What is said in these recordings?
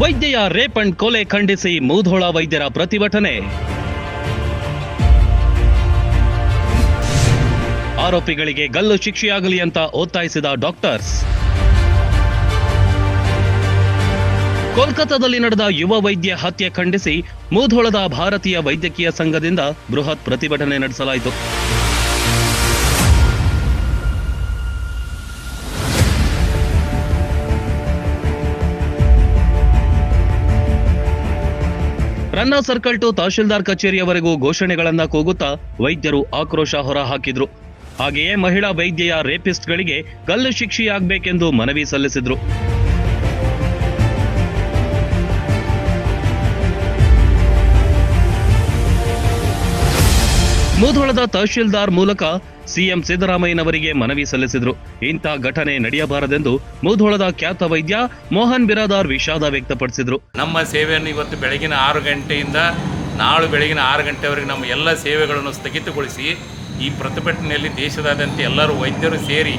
ವೈದ್ಯೆಯ rape and ಕೊಲೆ ಖಂಡಿಸಿ ಮೂಧೋಳ ವೈದ್ಯರ ಪ್ರತಿಭಟನೆ. ಆರೋಪಿಗಳಿಗೆ ಗಲ್ಲು ಶಿಕ್ಷೆಯಾಗಲಿ ಅಂತ ಒತ್ತಾಯಿಸಿದ ಡಾಕ್ಟರ್ಸ್. ಕೋಲ್ಕತ್ತಾದಲ್ಲಿ ನಡೆದ ಯುವ ವೈದ್ಯ ಹತ್ಯೆ ಖಂಡಿಸಿ ಮೂಧೋಳದ ಭಾರತೀಯ ವೈದ್ಯಕೀಯ ಸಂಘದಿಂದ ಬೃಹತ್ ಪ್ರತಿಭಟನೆ ನಡೆಸಲಾಯಿತು. ರನ್ನ ಸರ್ಕಲ್ ಟು ತಹಶೀಲ್ದಾರ್ ಕಚೇರಿಯವರೆಗೂ ಘೋಷಣೆಗಳನ್ನ ಕೂಗುತ್ತಾ ವೈದ್ಯರು ಆಕ್ರೋಶ ಹೊರ ಹಾಕಿದ್ರು ಹಾಗೆಯೇ ಮಹಿಳಾ ವೈದ್ಯೆಯ ರೇಪಿಸ್ಟ್ಗಳಿಗೆ ಗಲ್ಲು ಶಿಕ್ಷೆಯಾಗಬೇಕೆಂದು ಮನವಿ ಸಲ್ಲಿಸಿದ್ರು. ಮುಧೋಳದ ತಹಶೀಲ್ದಾರ್ ಮೂಲಕ ಸಿಎಂ ಸಿದ್ದರಾಮಯ್ಯನವರಿಗೆ ಮನವಿ ಸಲ್ಲಿಸಿದರು. ಇಂಥ ಘಟನೆ ನಡೆಯಬಾರದೆಂದು ಮುಧೋಳದ ಖ್ಯಾತ ವೈದ್ಯ ಮೋಹನ್ ಬಿರಾದಾರ್ ವಿಷಾದ ವ್ಯಕ್ತಪಡಿಸಿದರು. ನಮ್ಮ ಸೇವೆಯನ್ನು ಇವತ್ತು ಬೆಳಗಿನ ಆರು ಗಂಟೆಯಿಂದ ನಾಳು ಬೆಳಗಿನ ಆರು ಗಂಟೆವರೆಗೆ ನಮ್ಮ ಎಲ್ಲ ಸೇವೆಗಳನ್ನು ಸ್ಥಗಿತಗೊಳಿಸಿ ಈ ಪ್ರತಿಭಟನೆಯಲ್ಲಿ ದೇಶದಾದ್ಯಂತ ಎಲ್ಲರೂ ವೈದ್ಯರು ಸೇರಿ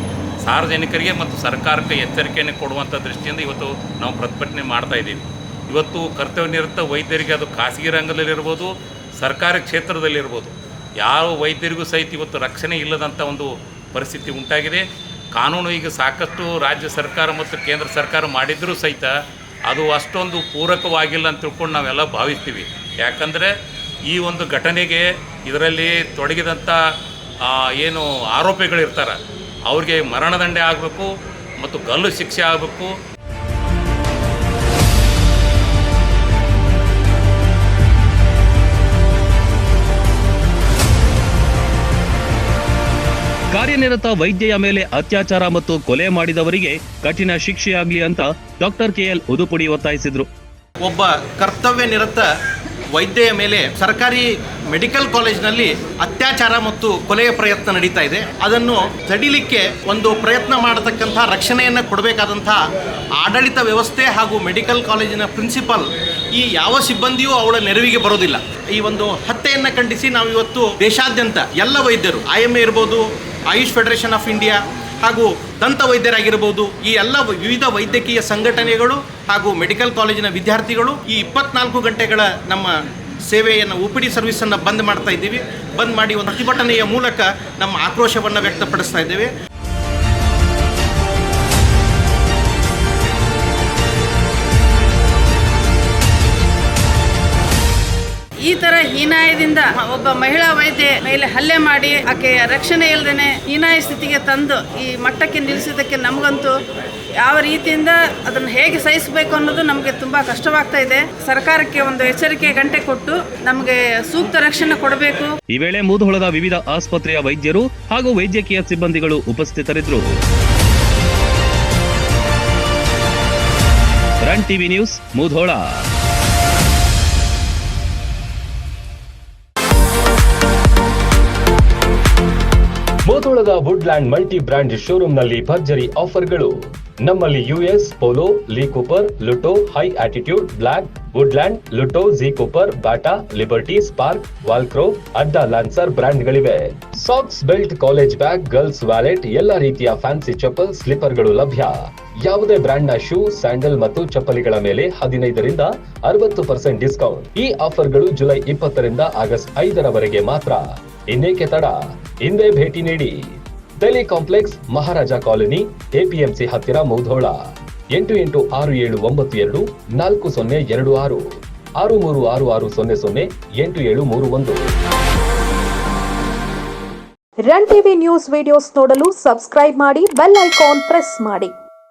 ಸಾರ್ವಜನಿಕರಿಗೆ ಮತ್ತು ಸರ್ಕಾರಕ್ಕೆ ಎಚ್ಚರಿಕೆಯನ್ನು ಕೊಡುವಂಥ ದೃಷ್ಟಿಯಿಂದ ಇವತ್ತು ನಾವು ಪ್ರತಿಭಟನೆ ಮಾಡ್ತಾ ಇದ್ದೀವಿ. ಇವತ್ತು ಕರ್ತವ್ಯ ನಿರತ ವೈದ್ಯರಿಗೆ ಅದು ಖಾಸಗಿ ರಂಗದಲ್ಲಿರ್ಬೋದು, ಸರ್ಕಾರಿ ಕ್ಷೇತ್ರದಲ್ಲಿರ್ಬೋದು. ಯಾವ ವೈದ್ಯರಿಗೂ ಸಹಿತ ಇವತ್ತು ರಕ್ಷಣೆ ಇಲ್ಲದಂಥ ಒಂದು ಪರಿಸ್ಥಿತಿ ಉಂಟಾಗಿದೆ. ಕಾನೂನು ಈಗ ಸಾಕಷ್ಟು ರಾಜ್ಯ ಸರ್ಕಾರ ಮತ್ತು ಕೇಂದ್ರ ಸರ್ಕಾರ ಮಾಡಿದರೂ ಸಹಿತ ಅದು ಅಷ್ಟೊಂದು ಪೂರಕವಾಗಿಲ್ಲ ಅಂತ ತಿಳ್ಕೊಂಡು ನಾವೆಲ್ಲ ಭಾವಿಸ್ತೀವಿ. ಯಾಕಂದರೆ ಈ ಒಂದು ಘಟನೆಗೆ ಇದರಲ್ಲಿ ತೊಡಗಿದಂಥ ಏನು ಆರೋಪಿಗಳಿರ್ತಾರೆ, ಅವ್ರಿಗೆ ಮರಣದಂಡೆ ಆಗಬೇಕು ಮತ್ತು ಗಲ್ಲು ಶಿಕ್ಷೆ ಆಗಬೇಕು. ಕಾರ್ಯನಿರತ ವೈದ್ಯೆಯ ಮೇಲೆ ಅತ್ಯಾಚಾರ ಮತ್ತು ಕೊಲೆ ಮಾಡಿದವರಿಗೆ ಕಠಿಣ ಶಿಕ್ಷೆಯಾಗಲಿ ಅಂತ ಡಾಕ್ಟರ್ ಕೆಎಲ್ ಉದುಪುಡಿ ಒತ್ತಾಯಿಸಿದ್ರು. ಒಬ್ಬ ಕರ್ತವ್ಯ ನಿರತ ವೈದ್ಯೆಯ ಮೇಲೆ ಸರ್ಕಾರಿ ಮೆಡಿಕಲ್ ಕಾಲೇಜಿನಲ್ಲಿ ಅತ್ಯಾಚಾರ ಮತ್ತು ಕೊಲೆಯ ಪ್ರಯತ್ನ ನಡೀತಾ ಇದೆ. ಅದನ್ನು ತಡಿಲಿಕ್ಕೆ ಒಂದು ಪ್ರಯತ್ನ ಮಾಡತಕ್ಕಂಥ ರಕ್ಷಣೆಯನ್ನು ಕೊಡಬೇಕಾದಂಥ ಆಡಳಿತ ವ್ಯವಸ್ಥೆ ಹಾಗೂ ಮೆಡಿಕಲ್ ಕಾಲೇಜಿನ ಪ್ರಿನ್ಸಿಪಲ್ ಈ ಯಾವ ಸಿಬ್ಬಂದಿಯೂ ಅವಳ ನೆರವಿಗೆ ಬರೋದಿಲ್ಲ. ಈ ಒಂದು ಹತ್ಯೆಯನ್ನು ಖಂಡಿಸಿ ನಾವು ಇವತ್ತು ದೇಶಾದ್ಯಂತ ಎಲ್ಲ ವೈದ್ಯರು, ಐ ಎಂ ಎ ಇರ್ಬೋದು ಆಯುಷ್ ಫೆಡರೇಷನ್ ಆಫ್ ಇಂಡಿಯಾ ಹಾಗೂ ದಂತ ವೈದ್ಯರಾಗಿರ್ಬೋದು ಈ ಎಲ್ಲ ವಿವಿಧ ವೈದ್ಯಕೀಯ ಸಂಘಟನೆಗಳು ಹಾಗೂ ಮೆಡಿಕಲ್ ಕಾಲೇಜಿನ ವಿದ್ಯಾರ್ಥಿಗಳು ಈ ಇಪ್ಪತ್ನಾಲ್ಕು ಗಂಟೆಗಳ ನಮ್ಮ ಸೇವೆಯನ್ನು ಒ ಪಿ ಡಿ ಸರ್ವಿಸನ್ನು ಬಂದ್ ಮಾಡ್ತಾ ಇದ್ದೀವಿ. ಬಂದ್ ಮಾಡಿ ಒಂದು ಪ್ರತಿಭಟನೆಯ ಮೂಲಕ ನಮ್ಮ ಆಕ್ರೋಶವನ್ನು ವ್ಯಕ್ತಪಡಿಸ್ತಾ ಇದ್ದೇವೆ. ಈ ತರ ಹೀನಾಯದಿಂದ ಒಬ್ಬ ಮಹಿಳಾ ವೈದ್ಯೆ ಮೇಲೆ ಹಲ್ಲೆ ಮಾಡಿ ಆಕೆ ರಕ್ಷಣೆ ಇಲ್ಲದೇನೆ ಹೀನಾಯ ಸ್ಥಿತಿಗೆ ತಂದು ಈ ಮಟ್ಟಕ್ಕೆ ನಿಲ್ಲಿಸಿದ್ದಕ್ಕೆ ನಮಗಂತೂ ಯಾವ ರೀತಿಯಿಂದ ಅದನ್ನು ಹೇಗೆ ಸಹಿಸಬೇಕು ಅನ್ನೋದು ನಮಗೆ ತುಂಬ ಕಷ್ಟವಾಗ್ತಾ ಇದೆ. ಸರ್ಕಾರಕ್ಕೆ ಒಂದು ಎಚ್ಚರಿಕೆ ಗಂಟೆ ಕೊಟ್ಟು ನಮಗೆ ಸೂಕ್ತ ರಕ್ಷಣೆ ಕೊಡಬೇಕು. ಈ ವೇಳೆ ಮೂಧೋಳದ ವಿವಿಧ ಆಸ್ಪತ್ರೆಯ ವೈದ್ಯರು ಹಾಗೂ ವೈದ್ಯಕೀಯ ಸಿಬ್ಬಂದಿಗಳು ಉಪಸ್ಥಿತರಿದ್ದರು. ರನ್ ಟಿವಿ ನ್ಯೂಸ್ ಮುಧೋಳ ಮುಧೋಳದ ವುಡ್ಲ್ಯಾಂಡ್ ಮಲ್ಟಿ ಬ್ರ್ಯಾಂಡ್ ಶೋರೂಮ್ನಲ್ಲಿ ಭರ್ಜರಿ ಆಫರ್ಗಳು. ನಮ್ಮಲ್ಲಿ US Polo, Lee Cooper, Lotto, high attitude, black, Woodland, Lotto, G Cooper Bata Liberty, Spark, Walkaroo, Adda Lancer ಬ್ರ್ಯಾಂಡ್ಗಳಿವೆ. Socks belt college bag, girls wallet, ಎಲ್ಲ ರೀತಿಯ ಫ್ಯಾನ್ಸಿ ಚಪ್ಪಲ್, ಸ್ಲಿಪ್ಪರ್ಗಳು ಲಭ್ಯ. ಯಾವುದೇ ಬ್ರ್ಯಾಂಡ್ನ ಶೂ, ಸ್ಯಾಂಡಲ್ ಮತ್ತು ಚಪ್ಪಲಿಗಳ ಮೇಲೆ ಹದಿನೈದರಿಂದ ಅರವತ್ತು ಪರ್ಸೆಂಟ್ ಡಿಸ್ಕೌಂಟ್. ಈ ಆಫರ್ಗಳು ಜುಲೈ ಇಪ್ಪತ್ತರಿಂದ ಆಗಸ್ಟ್ ಐದರವರೆಗೆ ಮಾತ್ರ. ಇನ್ನೇಕೆ ತಡ? ಹಿಂದೆ ಭೇಟಿ ನೀಡಿ. Delhi complex, Maharaja colony, APMC ಹತ್ತಿರ ಮೌಧೋಳ ಎಂಟು ಎಂಟು ಆರು ಏಳು ಒಂಬತ್ತು ಎರಡು, ನಾಲ್ಕು ಸೊನ್ನೆ ಎರಡು ಆರು. ಆರು ಮೂರು ಆರು ಆರು ಸೊನ್ನೆ ಸೊನ್ನೆ ಎಂಟು ಏಳು ಮೂರು ಒಂದು. ರನ್ ಟಿವಿ ನ್ಯೂಸ್ ವಿಡಿಯೋಸ್ ನೋಡಲು ಸಬ್ಸ್ಕ್ರೈಬ್ ಮಾಡಿ, ಬೆಲ್ ಐಕಾನ್ ಪ್ರೆಸ್ ಮಾಡಿ.